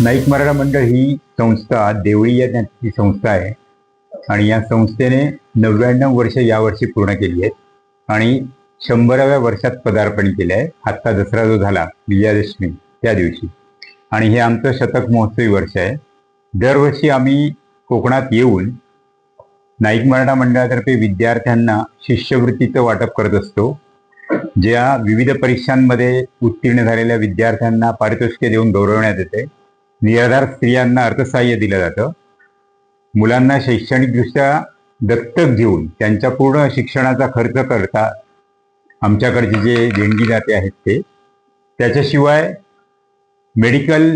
नाईक मराठा मंडळ ही संस्था देवळी या त्यांची संस्था आहे. आणि या संस्थेने नव्याण्णव वर्ष यावर्षी पूर्ण केली आहेत. आणि शंभराव्या वर्षात पदार्पण केले आहे. आत्ता दसरा जो झाला विजयादशमी त्या दिवशी. आणि हे आमचं शतक महोत्सवी वर्ष आहे. दरवर्षी आम्ही कोकणात येऊन नाईक मराठा मंडळातर्फे विद्यार्थ्यांना शिष्यवृत्तीचं वाटप करत असतो. ज्या विविध परीक्षांमध्ये उत्तीर्ण झालेल्या विद्यार्थ्यांना पारितोषिके देऊन गौरवण्यात येते. निराधार स्त्रियांना अर्थसहाय्य दिलं जातं. मुलांना शैक्षणिकदृष्ट्या दत्तक घेऊन त्यांच्या पूर्ण शिक्षणाचा खर्च करता आमच्याकडचे जे देणगी जाते आहेत ते त्याच्याशिवाय मेडिकल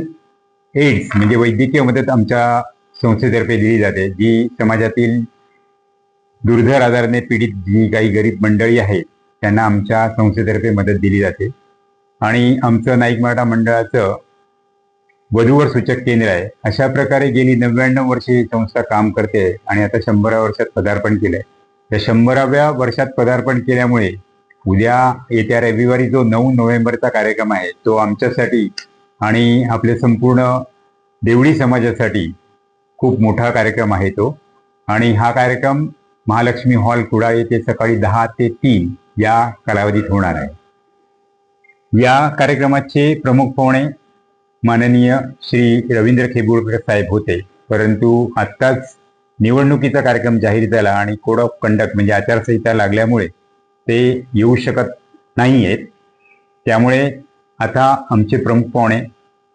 एड्स म्हणजे वैद्यकीय मदत आमच्या संस्थेतर्फे दिली जाते. जी समाजातील दुर्धर आजाराने पीडित जी काही गरीब मंडळी आहेत त्यांना आमच्या संस्थेतर्फे मदत दिली जाते. आणि आमचं नाईक मराठा मंडळाचं वधूवर सूचक केंद्र आहे. अशा प्रकारे गेली नव्याण्णव वर्षे ही संस्था काम करते आणि आता शंभरा वर्षात पदार्पण केलंय. त्या शंभराव्या वर्षात पदार्पण केल्यामुळे उद्या येत्या रविवारी जो नऊ नोव्हेंबरचा कार्यक्रम आहे तो आमच्यासाठी आणि आपल्या संपूर्ण देवळी समाजासाठी खूप मोठा कार्यक्रम आहे तो. आणि हा कार्यक्रम महालक्ष्मी हॉल कुडा येथे सकाळी दहा ते तीन या कालावधीत होणार आहे. या कार्यक्रमाचे प्रमुख पाहुणे माननीय श्री रवींद्र खेबुळकर साहेब होते. परंतु आत्ताच निवडणुकीचा कार्यक्रम जाहीर झाला आणि कोड ऑफ कंडक्ट म्हणजे आचारसंहिता लागल्यामुळे ते येऊ शकत नाही आहेत त्यामुळे आता आमचे प्रमुख पाहुणे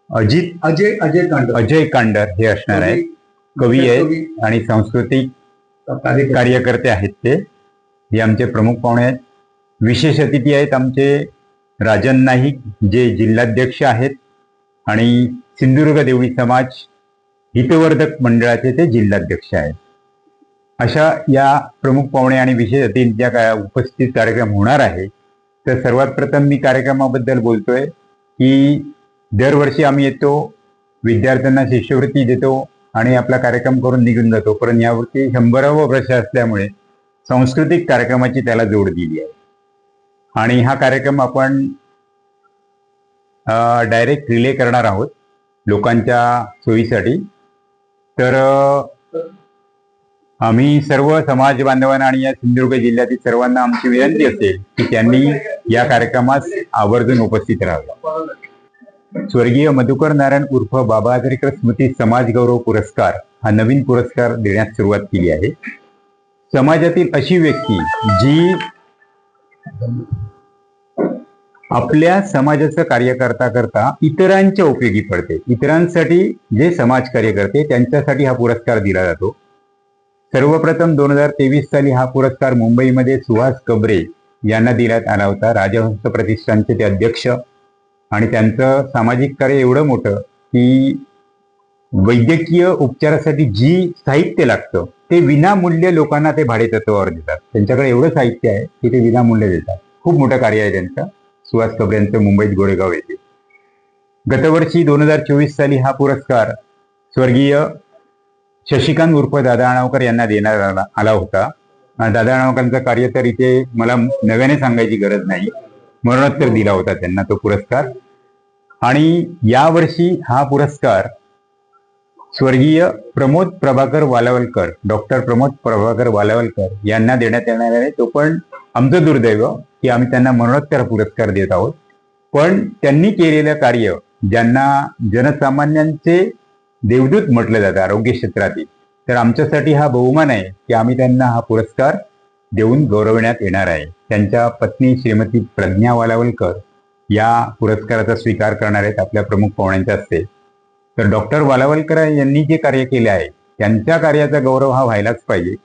अजित अजय अजय कांड अजय कांडर हे असणार आहेत. कवी आहेत आणि सांस्कृतिक कार्यकर्ते आहेत ते. हे आमचे प्रमुख पाहुणे आहेत. विशेष अतिथी आहेत आमचे राजन नाईक जे जिल्हाध्यक्ष आहेत. आणि सिंधुदुर्ग देवळी समाज हितवर्धक मंडळाचे ते जिल्हाध्यक्ष आहेत. अशा या प्रमुख पाहुणे आणि विशेष अतिथींच्या काय उपस्थित कार्यक्रम होणार आहे तर सर्वात प्रथम मी कार्यक्रमाबद्दल बोलतोय की दरवर्षी आम्ही येतो विद्यार्थ्यांना शिष्यवृत्ती देतो आणि आपला कार्यक्रम करून निघून जातो. पण यावरती शंभरावं वर्ष असल्यामुळे सांस्कृतिक कार्यक्रमाची त्याला जोड दिली आहे. आणि हा कार्यक्रम आपण डायरेक्ट रिले करणार आहोत लोकांच्या सोयीसाठी. तर आम्ही सर्व समाज बांधवांना आणि या सिंधुदुर्ग जिल्ह्यातील सर्वांना आमची विनंती असेल की त्यांनी या कार्यक्रमास आवर्जून उपस्थित राहावे. स्वर्गीय मधुकर नारायण उर्फ बाबा आजरेकर स्मृती समाज गौरव पुरस्कार हा नवीन पुरस्कार देण्यास सुरुवात केली आहे. समाजातील अशी व्यक्ती जी आपल्या समाजाचं कार्य करता करता इतरांच्या उपयोगी पडते. इतरांसाठी जे समाज कार्य करते त्यांच्यासाठी हा पुरस्कार दिला जातो. सर्वप्रथम दोन हजार तेवीस साली हा पुरस्कार मुंबईमध्ये सुहास कबरे यांना देण्यात आला होता. राजहंस प्रतिष्ठानचे ते अध्यक्ष. आणि त्यांचं सामाजिक कार्य एवढं मोठं की वैद्यकीय उपचारासाठी जी साहित्य लागतं ते विनामूल्य लोकांना ते भाडेतत्वावर देतात. त्यांच्याकडे एवढं साहित्य आहे की ते विनामूल्य देतात. खूप मोठं कार्य आहे त्यांचं. सुहास यांचं मुंबईत गोरेगाव येथे. गतवर्षी दोन हजार चोवीस साली हा पुरस्कार स्वर्गीय शशिकांत उर्फ दादा अणावकर यांना देण्यात आला आला होता. दादा अणावकरांचं कार्य तर इथे मला नव्याने सांगायची गरज नाही. मरणोत्तर दिला होता त्यांना तो पुरस्कार. आणि यावर्षी हा पुरस्कार स्वर्गीय प्रमोद प्रभाकर वालावलकर डॉक्टर प्रमोद प्रभाकर वालावलकर यांना देण्यात येणार आहे. तो पण आमचं दुर्दैव की आम्ही त्यांना मरणोत्तर पुरस्कार देत आहोत. पण त्यांनी केलेलं कार्य ज्यांना जनसामान्यांचे देवदूत म्हटलं जातं आरोग्य क्षेत्रातील तर आमच्यासाठी हा बहुमान आहे की आम्ही त्यांना हा पुरस्कार देऊन गौरवण्यात येणार आहे. त्यांच्या पत्नी श्रीमती प्रज्ञा वालावलकर या पुरस्काराचा स्वीकार करणार आहेत आपल्या प्रमुख पाहुण्यांच्या हस्ते. तर डॉक्टर वालावलकर यांनी जे कार्य केले आहे त्यांच्या कार्याचा गौरव हा व्हायलाच पाहिजे.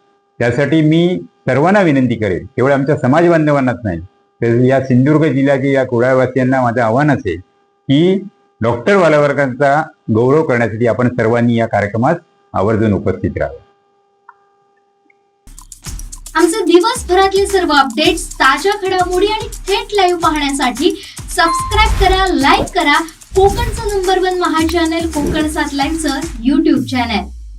त्यासाठी मी सर्वांना विनंती करेल. केवळ आमच्या समाज बांधवांनाच नाही तर या सिंधुदुर्ग जिल्ह्याच्या या कुडाळवासियांना माझं आव्हान असेल की डॉक्टर वालावलकरांचा गौरव करण्यासाठी आपण सर्वांनी या कार्यक्रमात आवर्जून उपस्थित राहावं. आमचे दिवसभरातले सर्व अपडेट्स ताज्या घडामोडी आणि थेट लाईव्ह पाहण्यासाठी सबस्क्राईब करा लाईक करा. कोकणचं नंबर वन महा चॅनल कोकण सात लाईव्हचं युट्यूब चॅनल